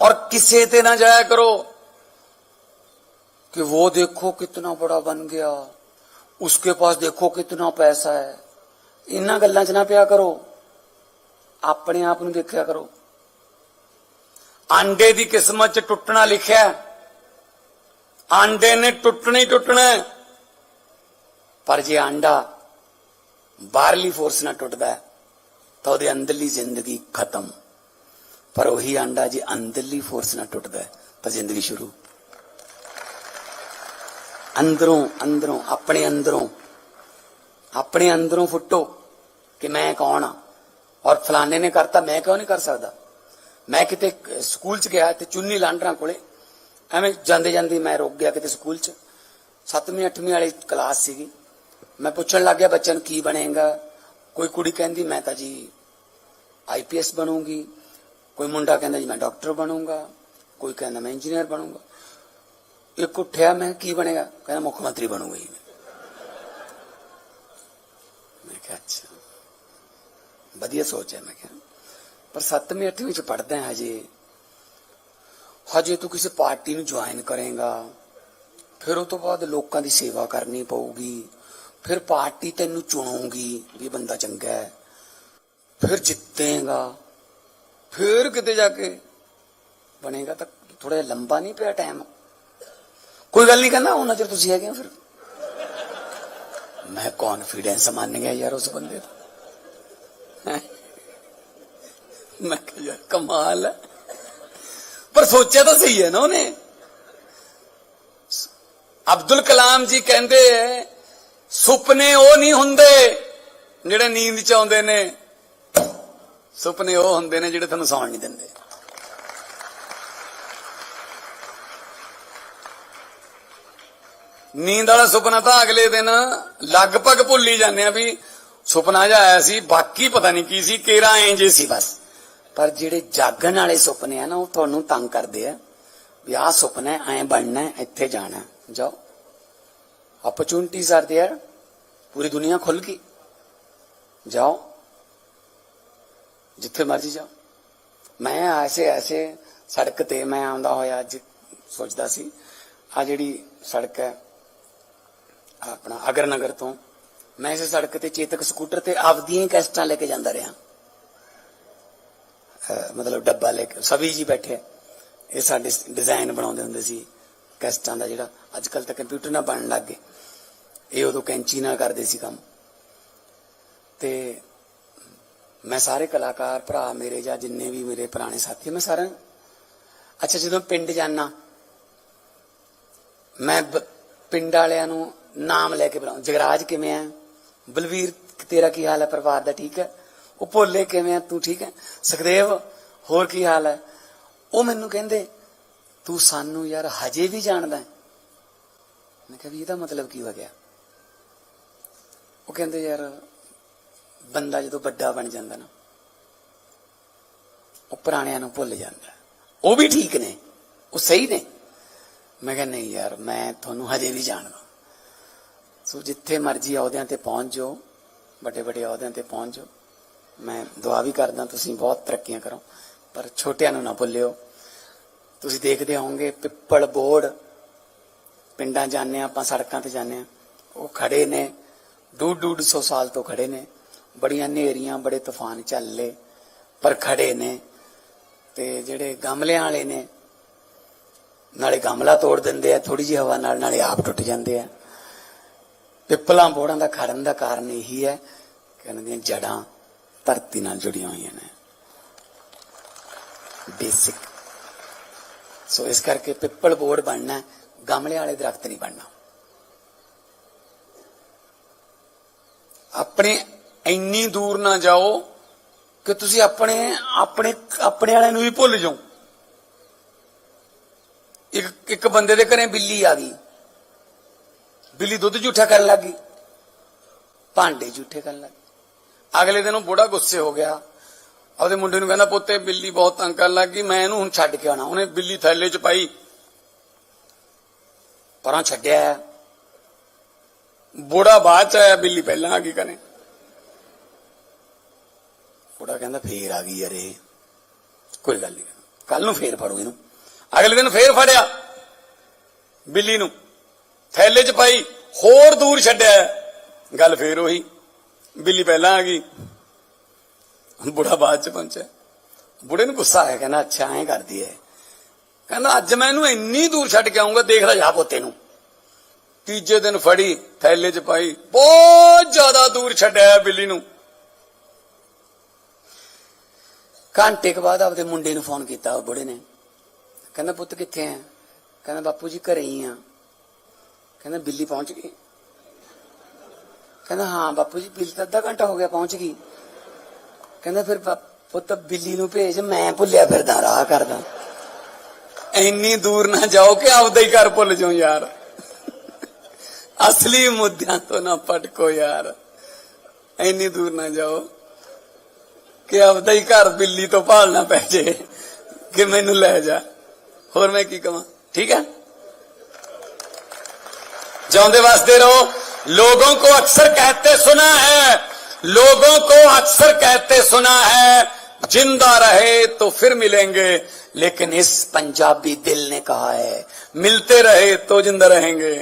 ਔਰ ਕਿਸੇ ਤੇ ਨਾ ਜਾਇਆ ਕਰੋ कि वो देखो कितना बड़ा बन गया उसके पास देखो कितना पैसा है ਇਹਨਾਂ ਗੱਲਾਂ 'ਚ ਨਾ ਪਿਆ ਕਰੋ ਆਪਣੇ ਆਪ ਨੂੰ ਦੇਖਿਆ ਕਰੋ ਆਂਡੇ ਦੀ ਕਿਸਮਤ 'ਚ ਟੁੱਟਣਾ ਲਿਖਿਆ ਆਂਡੇ ਨੇ ਟੁੱਟਣਾ ਹੀ। ਟੁੱਟਣਾ ਪਰ ਜੇ ਆਂਡਾ ਬਾਹਰਲੀ ਫੋਰਸ ਨਾਲ ਟੁੱਟਦਾ ਤਾਂ ਉਹਦੇ ਅੰਦਰਲੀ ਜ਼ਿੰਦਗੀ ਖਤਮ। ਪਰ ਉਹੀ ਆਂਡਾ ਜੇ ਅੰਦਰਲੀ ਫੋਰਸ ਨਾਲ ਟੁੱਟਦਾ ਤਾਂ ਜ਼ਿੰਦਗੀ ਸ਼ੁਰੂ। ਅੰਦਰੋਂ ਅੰਦਰੋਂ, ਆਪਣੇ ਅੰਦਰੋਂ ਆਪਣੇ ਅੰਦਰੋਂ ਫੁੱਟੋ ਕਿ ਮੈਂ ਕੌਣ ਆ? ਔਰ ਫਲਾਣੇ ਨੇ ਕਰਤਾ, ਮੈਂ ਕਿਉਂ ਨਹੀਂ ਕਰ ਸਕਦਾ? ਮੈਂ ਕਿਤੇ ਸਕੂਲ ਚ ਗਿਆ ਤੇ ਚੁੰਨੀ ਲਾਂਡਰਾਂ ਕੋਲੇ, ਐਵੇਂ ਜਾਂਦੇ ਜਾਂਦੇ ਮੈਂ ਰੁਕ ਗਿਆ ਕਿਤੇ ਸਕੂਲ ਚ। 7ਵੀਂ 8ਵੀਂ ਵਾਲੀ ਕਲਾਸ ਸੀਗੀ। ਮੈਂ ਪੁੱਛਣ ਲੱਗ ਗਿਆ ਬੱਚਿਆਂ ਨੂੰ ਕੀ ਬਣੇਗਾ। ਕੋਈ ਕੁੜੀ ਕਹਿੰਦੀ, ਮੈਂ ਤਾਂ ਜੀ ਆਈਪੀਐਸ ਬਣੂੰਗੀ। ਕੋਈ ਮੁੰਡਾ ਕਹਿੰਦਾ, ਜੀ ਮੈਂ ਡਾਕਟਰ ਬਣੂੰਗਾ। ਕੋਈ ਕਹਿੰਦਾ, ਮੈਂ ਇੰਜੀਨੀਅਰ ਬਣੂੰਗਾ। ਇੱਕ ਉੱਠਿਆ, ਮੈਂ ਕੀ ਬਣੇਗਾ? ਕਹਿੰਦਾ, ਮੁੱਖ ਮੰਤਰੀ ਬਣੂੰਗਾ ਜੀ ਮੈਂ ਕਿਹਾ, ਅੱਛਾ। ਵਧੀਆ ਸੋਚ ਹੈ, ਮੈਂ ਕਿਹਾ। ਪਰ 7ਵੀਂ 8ਵੀਂ ਚ ਪੜਦਾ ਹੈ ਹਜੇ। ਹਜੇ ਤੂੰ ਕਿਸੇ ਪਾਰਟੀ ਨੂੰ ਜੁਆਇਨ ਕਰੇਗਾ। ਫਿਰ ਉਹ ਤੋਂ ਬਾਅਦ ਲੋਕਾਂ ਦੀ ਸੇਵਾ ਕਰਨੀ ਪਊਗੀ। ਫਿਰ ਪਾਰਟੀ ਤੈਨੂੰ ਚੁਣੂਗੀ ਵੀ ਇਹ ਬੰਦਾ ਚੰਗਾ ਹੈ। ਫਿਰ ਜਿੱਤੇਗਾ। ਫਿਰ ਕਿਤੇ ਜਾ ਕੇ ਬਣੇਗਾ ਤਾਂ ਥੋੜਾ ਜਿਹਾ ਲੰਬਾ ਨਹੀਂ ਪਿਆ ਟਾਈਮ ਕੋਈ ਗੱਲ ਨਹੀਂ ਕਹਿੰਦਾ ਉਹਨਾਂ ਚਿਰ ਤੁਸੀਂ ਹੈਗੇ ਹੋ ਫਿਰ। ਮੈਂ ਕੌਨਫੀਡੈਂਸ ਮੰਨ ਗਿਆ ਯਾਰ ਉਸ ਬੰਦੇ ਦਾ। ਮੈਂ ਕਿਹਾ, ਯਾਰ, ਕਮਾਲ ਹੈ। ਪਰ ਸੋਚਿਆ ਤਾਂ ਸਹੀ ਹੈ ਨਾ ਉਹਨੇ। ਅਬਦੁਲ ਕਲਾਮ ਜੀ ਕਹਿੰਦੇ ਹੈ ਸੁਪਨੇ ਉਹ ਨਹੀਂ ਹੁੰਦੇ ਜਿਹੜੇ ਨੀਂਦ ਚ ਆਉਂਦੇ ਨੇ। ਸੁਪਨੇ ਉਹ ਹੁੰਦੇ ਨੇ ਜਿਹੜੇ ਤੁਹਾਨੂੰ ਸੌਣ ਨਹੀਂ ਦਿੰਦੇ। ਨੀਂਦ ਵਾਲਾ ਸੁਪਨਾ ਤਾਂ ਅਗਲੇ ਦਿਨ ਲਗਭਗ ਭੁੱਲ ਹੀ ਜਾਂਦੇ ਆ ਵੀ ਸੁਪਨਾ ਜਿਹਾ ਆਇਆ ਸੀ, ਬਾਕੀ ਪਤਾ ਨਹੀਂ ਕੀ ਸੀ ਕੇਰਾ ਐਂ ਜੇ ਸੀ ਬਸ। ਪਰ ਜਿਹੜੇ ਜਾਗਣ ਵਾਲੇ ਸੁਪਨੇ ਆ ਨਾ ਉਹ ਤੁਹਾਨੂੰ ਤੰਗ ਕਰਦੇ ਆ ਵੀ ਆਹ ਸੁਪਨਾ ਹੈ, ਐਂ ਬਣਨਾ ਹੈ, ਇੱਥੇ ਜਾਣਾ ਹੈ। ਜਾਓ अपॉर्चुनिटीज आर देयर पूरी दुनिया खुल गई जाओ ਜਿੱਥੇ ਮਰਜੀ ਜਾਓ ਮੈਂ ਐਸੇ ਐਸੇ ਸੜਕ ਤੇ ਮੈਂ ਆਉਂਦਾ ਹੋਇਆ ਅੱਜ ਸੋਚਦਾ ਸੀ ਆ ਜਿਹੜੀ ਸੜਕ ਹੈ ਆਪਣਾ ਅਗਰ ਨਗਰ ਤੋਂ ਮੈਂ ਇਸੇ ਸੜਕ ਤੇ ਚੇਤਕ ਸਕੂਟਰ ਤੇ ਆਪਦੀਆਂ ਹੀ ਕੈਸਟਾਂ ਲੈ ਕੇ ਜਾਂਦਾ ਰਿਹਾ ਅਹ ਮਤਲਬ ਡੱਬਾ ਲੈ ਕੇ, ਸਭੀ ਜੀ ਬੈਠੇ। ਇਹ ਸਾਡੇ ਡਿਜ਼ਾਈਨ ਬਣਾਉਂਦੇ ਹੁੰਦੇ ਸੀ, ਕੈਸਟਾਂ ਦਾ ਜਿਹੜਾ। ਅੱਜ ਕੱਲ ਤਾਂ ਕੰਪਿਊਟਰ ਨਾਲ ਬਣਨ ਲੱਗ ਗਏ। ਇਹ ਉਦੋਂ ਕੈਂਚੀ ਨਾਲ ਕਰਦੇ ਸੀ ਕੰਮ। ਤੇ ਮੈਂ ਸਾਰੇ ਕਲਾਕਾਰ ਭਰਾ ਮੇਰੇ ਜਾਂ ਜਿੰਨੇ ਵੀ ਮੇਰੇ ਪੁਰਾਣੇ ਸਾਥੀ ਮੈਂ ਸਾਰਿਆਂ ਨੂੰ- ਅੱਛਾ, ਜਦੋਂ ਪਿੰਡ ਜਾਣਾ ਮੈਂ ਬ- ਪਿੰਡ ਵਾਲਿਆਂ ਨੂੰ ਨਾਮ ਲੈ ਕੇ ਬੁਲਾਉਂ ਜਗਰਾਜ ਕਿਵੇਂ ਆ? ਬਲਵੀਰ, ਤੇਰਾ ਕੀ ਹਾਲ ਹੈ ਪਰਿਵਾਰ ਦਾ ਠੀਕ ਹੈ ਉਹ ਭੋਲੇ ਕਿਵੇਂ ਆ, ਤੂੰ ਠੀਕ ਹੈ? ਸੁਖਦੇਵ, ਹੋਰ ਕੀ ਹਾਲ ਹੈ? ਉਹ ਮੈਨੂੰ ਕਹਿੰਦੇ, ਤੂੰ ਸਾਨੂੰ ਯਾਰ ਹਜੇ ਵੀ ਜਾਣਦਾ ਹੈ। ਮੈਂ ਕਿਹਾ ਵੀ ਇਹਦਾ ਮਤਲਬ ਕੀ ਹੋ ਗਿਆ? ਉਹ ਕਹਿੰਦੇ ਯਾਰ, ਬੰਦਾ ਜਦੋਂ ਵੱਡਾ ਬਣ ਜਾਂਦਾ ਨਾ, ਉਹ ਪੁਰਾਣਿਆਂ ਨੂੰ ਭੁੱਲ ਜਾਂਦਾ ਉਹ ਵੀ ਠੀਕ ਨੇ, ਉਹ ਸਹੀ ਨੇ। ਮੈਂ ਕਿਹਾ ਨਹੀਂ ਯਾਰ, ਮੈਂ ਤੁਹਾਨੂੰ ਹਜੇ ਵੀ ਜਾਣਦਾ। ਸੋ ਜਿੱਥੇ ਮਰਜ਼ੀ ਅਹੁਦਿਆਂ ਤੇ ਪਹੁੰਚ ਜਾਓ, ਵੱਡੇ ਵੱਡੇ ਅਹੁਦਿਆਂ ਤੇ ਪਹੁੰਚ ਜਾਓ। ਮੈਂ ਦੁਆ ਵੀ ਕਰਦਾ ਤੁਸੀਂ ਬਹੁਤ ਤਰੱਕੀਆਂ ਕਰੋ, ਪਰ ਛੋਟਿਆਂ ਨੂੰ ਨਾ ਭੁੱਲਿਓ। ਤੁਸੀਂ ਦੇਖਦੇ ਹੋਵੋਗੇ, ਪਿੱਪਲ ਬੋਰਡ ਪਿੰਡਾਂ ਜਾਂਦੇ ਹਾਂ, ਆਪਾਂ ਸੜਕਾਂ ਤੇ ਜਾਂਦੇ ਹਾਂ। ਉਹ ਖੜੇ ਨੇ ਡੂਢ ਡੂਢ ਸੌ ਸਾਲ ਤੋਂ ਖੜੇ ਨੇ। ਬੜੀਆਂ ਨੇਰੀਆਂ ਬੜੇ ਤੂਫਾਨ ਚੱਲੇ ਪਰ ਖੜੇ ਨੇ। ਤੇ ਜਿਹੜੇ ਗਮਲਿਆਂ ਵਾਲੇ ਨੇ, ਨਾਲੇ ਗਮਲਾ ਤੋੜ ਦਿੰਦੇ ਆ ਥੋੜੀ ਜਿਹੀ ਹਵਾ ਨਾਲ, ਨਾਲੇ ਆਪ ਟੁੱਟ ਜਾਂਦੇ ਆ। ਪਿੱਪਲਾਂ ਬੋੜਾਂ ਦਾ ਖੜਨ ਦਾ ਕਾਰਨ ਇਹੀ ਹੈ ਕਿ ਉਹਨਾਂ ਦੀਆਂ ਜੜਾਂ ਧਰਤੀ ਨਾਲ ਜੁੜੀਆਂ ਹੋਈਆਂ ਨੇ। ਬੇਸਿਕ ਸੋ ਇਸ ਕਰਕੇ ਪਿੱਪਲ ਬੋਰਡ ਬਣਨਾ ਗਮਲੇ ਵਾਲੇ ਦਰਖਤ ਨਹੀਂ ਬਣਨਾ। ਆਪਣੇ ਇੰਨੀ ਦੂਰ ਨਾ ਜਾਓ ਕਿ ਤੁਸੀਂ ਆਪਣੇ ਆਪਣੇ ਆਪਣੇ ਵਾਲਿਆਂ ਨੂੰ ਵੀ ਭੁੱਲ ਜਾਓ। ਇੱਕ ਇੱਕ ਬੰਦੇ ਦੇ ਘਰੇ ਬਿੱਲੀ ਆ ਗਈ। ਬਿੱਲੀ ਦੁੱਧ ਝੂਠਾ ਕਰਨ ਲੱਗੀ ਭਾਂਡੇ ਝੂਠੇ ਕਰਨ ਲੱਗੀ ਅਗਲੇ ਦਿਨ ਉਹ ਬੁੜਾ ਗੁੱਸੇ ਹੋ ਗਿਆ। ਆਪਦੇ ਮੁੰਡੇ ਨੂੰ ਕਹਿੰਦਾ, ਪੁੱਤੇ, ਬਿੱਲੀ ਬਹੁਤ ਤੰਗ ਕਰਨ ਲੱਗੀ ਮੈਂ ਇਹਨੂੰ ਹੁਣ ਛੱਡ ਕੇ ਆਉਣਾ। ਉਹਨੇ ਬਿੱਲੀ ਥੈਲੇ 'ਚ ਪਾਈ, ਪਰਾਂ ਛੱਡਿਆ। ਬੁੜਾ ਬਾਅਦ ਚ ਆਇਆ, ਬਿੱਲੀ ਪਹਿਲਾਂ ਆ ਗਈ ਕਰੇ ਬੁੜਾ ਕਹਿੰਦਾ, ਫੇਰ ਆ ਗਈ ਯਾਰੇ ਕੋਈ ਗੱਲ ਨਹੀਂ ਕੱਲ ਨੂੰ ਫੇਰ ਫੜੂ ਇਹਨੂੰ। ਅਗਲੇ ਦਿਨ ਫੇਰ ਫੜਿਆ ਬਿੱਲੀ ਨੂੰ। ਥੈਲੇ 'ਚ ਪਾਈ, ਹੋਰ ਦੂਰ ਛੱਡਿਆ। ਗੱਲ ਫੇਰ ਉਹੀ। ਬਿੱਲੀ ਪਹਿਲਾਂ ਆ ਗਈ। ਬੁੜਾ ਬਾਅਦ 'ਚ ਪਹੁੰਚਿਆ। ਬੁੜੇ ਨੂੰ ਗੁੱਸਾ ਆਇਆ, ਕਹਿੰਦਾ, ਅੱਛਾ, ਐਂ ਕਰਦੀ ਐ। ਕਹਿੰਦਾ, ਅੱਜ ਮੈਂ ਇਹਨੂੰ ਇੰਨੀ ਦੂਰ ਛੱਡ ਕੇ ਆਉਂਗਾ ਦੇਖਦਾ ਜਾ ਪੋਤੇ ਨੂੰ। ਤੀਜੇ ਦਿਨ ਫੜੀ, ਥੈਲੇ 'ਚ ਪਾਈ, ਬਹੁਤ ਜ਼ਿਆਦਾ ਦੂਰ ਛੱਡਿਆ ਬਿੱਲੀ ਨੂੰ। ਘੰਟੇ ਕੁ ਬਾਅਦ ਆਪਦੇ ਮੁੰਡੇ ਨੂੰ ਫੋਨ ਕੀਤਾ, ਉਹ ਬੁੜੇ ਨੇ। ਕਹਿੰਦਾ, ਪੁੱਤ ਕਿੱਥੇ ਆ ਕਹਿੰਦਾ, ਬਾਪੂ ਜੀ ਘਰੇ ਹੀ ਆ। ਕਹਿੰਦਾ, ਬਿੱਲੀ ਪਹੁੰਚ ਗਈ। ਕਹਿੰਦਾ, ਹਾਂ, ਬਾਪੂ ਜੀ, ਬਿੱਲ ਤਾਂ ਅੱਧਾ ਘੰਟਾ ਹੋ ਗਿਆ, ਪਹੁੰਚ ਗਈ। ਕਹਿੰਦਾ, ਫਿਰ ਪੁੱਤ ਬਿੱਲੀ ਨੂੰ ਭੇਜ, ਮੈਂ ਭੁੱਲਿਆ ਫਿਰਦਾ, ਰਾਹ ਕਰਦਾ। ਇੰਨੀ ਦੂਰ ਨਾ ਜਾਓ ਕਿ ਆਪਦਾ ਹੀ ਘਰ ਭੁੱਲ ਜਾਓ ਯਾਰ। ਅਸਲੀ ਮੁੱਦਿਆਂ ਤੋਂ ਨਾ ਪਟਕੋ ਯਾਰ। ਇੰਨੀ ਦੂਰ ਨਾ ਜਾਓ ਕਿ ਆਪਦਾ ਹੀ ਘਰ ਬਿੱਲੀ ਤੋਂ ਭਾਲਣਾ ਪੈ ਜੇ, ਕਿ ਮੈਨੂੰ ਲੈ ਜਾ। ਹੋਰ ਮੈਂ ਕੀ ਕਵਾਂ? ਠੀਕ ਹੈ ਜਾਉਂਦੇ ਵਾਸਤੇ ਰਹੋ। लोगों को अक्सर कहते सुना है लोगों को अक्सर कहते सुना है जिंदा रहे तो फिर मिलेंगे लेकिन इस पंजाबी दिल ने कहा है मिलते रहे तो जिंदा रहेंगे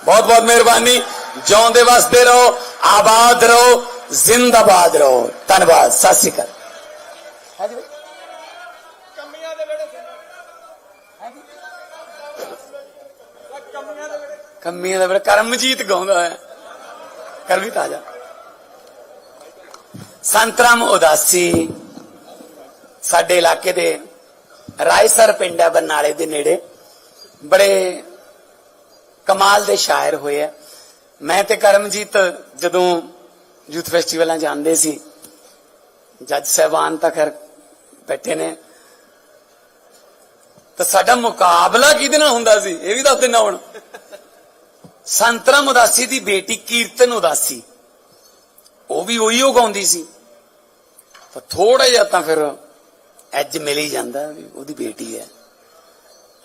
बहुत बहुत मेहरबानी जाते वास्ते रहो आबाद रहो जिंदाबाद रहो धन्यवाद सत श्री अकाल ਕੰਮੀਆਂ ਦਾ ਬੜਾ ਕਰਮਜੀਤ ਗਾਉਂਦਾ ਹੈ ਕਰ ਵੀ ਤਾਜਾ ਸੰਤਰਾਮ ਉਦਾਸੀ ਸਾਡੇ ਇਲਾਕੇ ਦੇ ਰਾਇਸਰ ਪਿੰਡ ਹੈ, ਬਰਨਾਲੇ ਦੇ ਨੇੜੇ। ਬੜੇ ਕਮਾਲ ਦੇ ਸ਼ਾਇਰ ਹੋਏ ਆ। ਮੈਂ ਤੇ ਕਰਮਜੀਤ ਜਦੋਂ ਯੂਥ ਫੈਸਟੀਵਲਾਂ ਜਾਂਦੇ ਸੀ, ਜੱਜ ਸਾਹਿਬਾਨ ਤਾਂ ਖੈਰ ਬੈਠੇ ਨੇ। ਤਾਂ ਸਾਡਾ ਮੁਕਾਬਲਾ ਕਿਹਦੇ ਨਾਲ ਹੁੰਦਾ ਸੀ? ਇਹ ਵੀ ਦੱਸ ਦਿਨਾ ਹੁਣ। ਸੰਤਰਾਮ ਉਦਾਸੀ ਦੀ ਬੇਟੀ ਕੀਰਤਨ ਉਦਾਸੀ। ਉਹ ਵੀ ਉਹੀ ਉਹ ਗਾਉਂਦੀ ਸੀ। ਤਾਂ ਥੋੜਾ ਜਿਹਾ ਤਾਂ ਫਿਰ ਐਜ ਮਿਲ ਹੀ ਜਾਂਦਾ ਵੀ ਉਹਦੀ ਬੇਟੀ ਹੈ।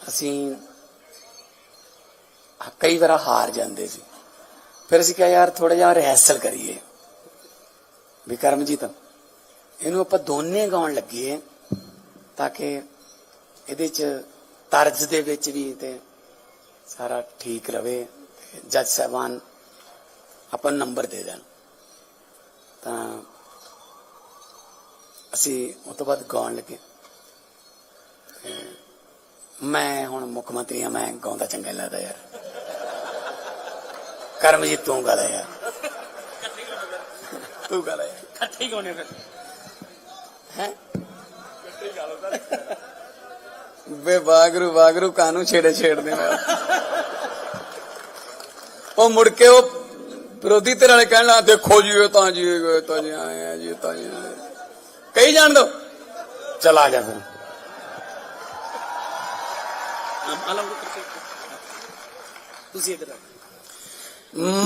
ਅਸੀਂ ਕਈ ਵਾਰ ਹਾਰ ਜਾਂਦੇ ਸੀ। ਫਿਰ ਅਸੀਂ ਕਿਹਾ, ਯਾਰ ਥੋੜਾ ਜਿਹਾ ਰਿਹਰਸਲ ਕਰੀਏ। ਵੀ ਕਰਮਜੀਤ, ਇਹਨੂੰ ਆਪਾਂ ਦੋਨੇ ਗਾਉਣ ਲੱਗੀਏ ਤਾਂ ਕਿ ਇਹਦੇ ਚ ਤਰਜ਼ ਦੇ ਵਿੱਚ ਵੀ ਤੇ ਸਾਰਾ ਠੀਕ ਰਵੇ। ਜੱਜ ਸਾਹਿਬਾਨ ਆਪਾਂ ਨੂੰ ਨੰਬਰ ਦੇ ਦੇਣ। ਤਾਂ ਅਸੀਂ ਉਸ ਤੋਂ ਬਾਅਦ ਗਾਉਣ ਲੱਗੇ। ਮੈਂ ਹੁਣ ਮੁੱਖ ਮੰਤਰੀ ਆ ਮੈਂ ਗਾਉਂਦਾ ਚੰਗਾ ਲੱਗਦਾ ਯਾਰ। ਕਰਮਜੀਤ ਤੂੰ ਗਾ ਲੈ ਯਾਰ। ਤੂੰ ਗਾ ਲੈ ਇਕੱਠੇ ਹੀ ਗਾਉਣੇ ਫਿਰ। ਹੈ? ਵੇ ਵਾਗਰੂ ਵਾਗਰੂ ਕਾਨੂੰ ਛੇੜੇ ਛੇੜਦੇ ਨੇ ਉਹ ਮੁੜ ਕੇ ਉਹ ਵਿਰੋਧੀ ਧਿਰ ਵਾਲੇ ਕਹਿਣ ਲੱਗਾ ਦੇਖੋ ਜੀ ਇਹ ਤਾਂ ਜੀ ਇਹ ਤਾਂ ਜੀ ਆਏ ਆ ਜੀ ਤਾਂ ਜੀ। ਕਹੀ ਜਾਣ ਦੋ। ਚਲਾ ਜਾ ਫਿਰ। ਤੁਸੀਂ ਇਧਰ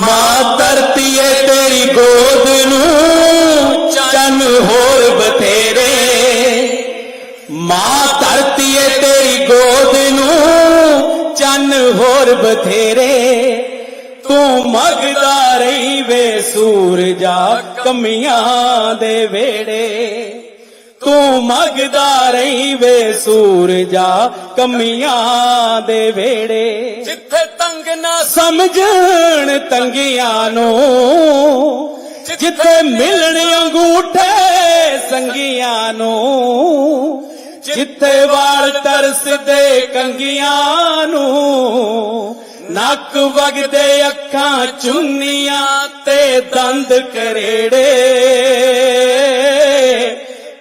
ਮਾਂ ਧਰਤੀ ਏ ਤੇਰੀ ਗੋਦ ਨੂੰ ਚੰਨ ਹੋਰ ਬਥੇਰੇ। ਮਾਂ ਧਰਤੀ ਏ ਤੇਰੀ ਗੋਦ ਨੂੰ ਚੰਨ ਹੋਰ ਬਥੇਰੇ। ਤੂੰ ਮਗਦਾ ਰਹੀ ਵੇ ਸੂਰਜਾ ਕਮੀਆਂ ਦੇ ਵੇੜੇ ਤੂੰ ਮਗਦਾ ਰਹੀ ਵੇ ਸੂਰਜਾ ਕਮੀਆਂ ਦੇ ਵੇੜੇ ਜਿੱਥੇ ਤੰਗ ਨਾ ਸਮਝਣ ਤੰਗੀਆਂ ਨੂੰ ਜਿੱਥੇ ਮਿਲਣ ਅੰਗੂਠੇ ਸੰਗੀਆਂ ਨੂੰ ਜਿੱਥੇ ਵਾਲ ਤਰਸਦੇ ਕੰਗੀਆਂ ਨੂੰ ਨੱਕ ਵਗਦੇ ਅੱਖਾਂ ਚੁੰਨੀਆਂ ਤੇ ਦੰਦ ਕਰੇੜੇ।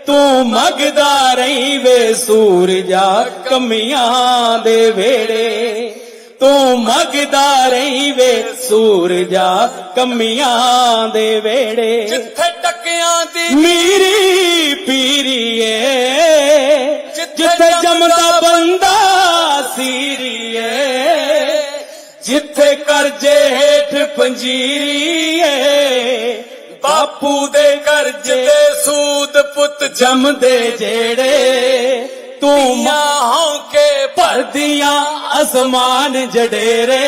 ਤੂੰ ਮਗਦਾ ਰਹੀ ਵੇ ਸੂਰਜਾ ਕਮੀਆਂ ਦੇ ਵੇੜੇ ਤੂੰ ਮਗਦਾ ਰਹੀ ਵੇ ਸੂਰਜਾ ਕਮੀਆਂ ਦੇ ਵੇੜੇ ਜਿੱਥੇ ਟੱਕਿਆਂ ਦੀ ਮੀਰੀ ਪੀਰੀਏ ਜਿੱਥੇ ਜੰਮਦਾ ਜਿੱਥੇ ਕਰਜੇ ਹੇਠ ਪੰਜੀਰੀਏ ਬਾਪੂ ਦੇ ਕਰਜ ਦੇ ਸੂਦ ਪੁੱਤ ਜੰਮਦੇ ਜਿਹੜੇ। ਤੂੰ ਮਾਂ ਕੇ ਭਰਦੀਆਂ ਅਸਮਾਨ ਜਡੇਰੇ।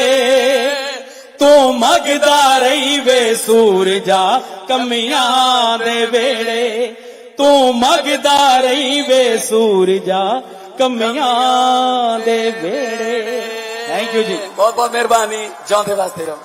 ਤੂੰ ਮਗਦਾ ਰਹੀ ਵੇ ਸੂਰਜਾ ਕਮੀਆਂ ਦੇ ਵੇੜੇ ਤੂੰ ਮਗਦਾ ਰਹੀ ਵੇ ਸੂਰਜਾ ਕਮੀਆਂ ਦੇ ਵੇੜੇ ਥੈਂਕ ਯੂ ਜੀ। ਬਹੁਤ ਬਹੁਤ ਮਿਹਰਬਾਨੀ। ਜਿਉਂਦੇ ਵਾਸਤੇ ਰਹੋ।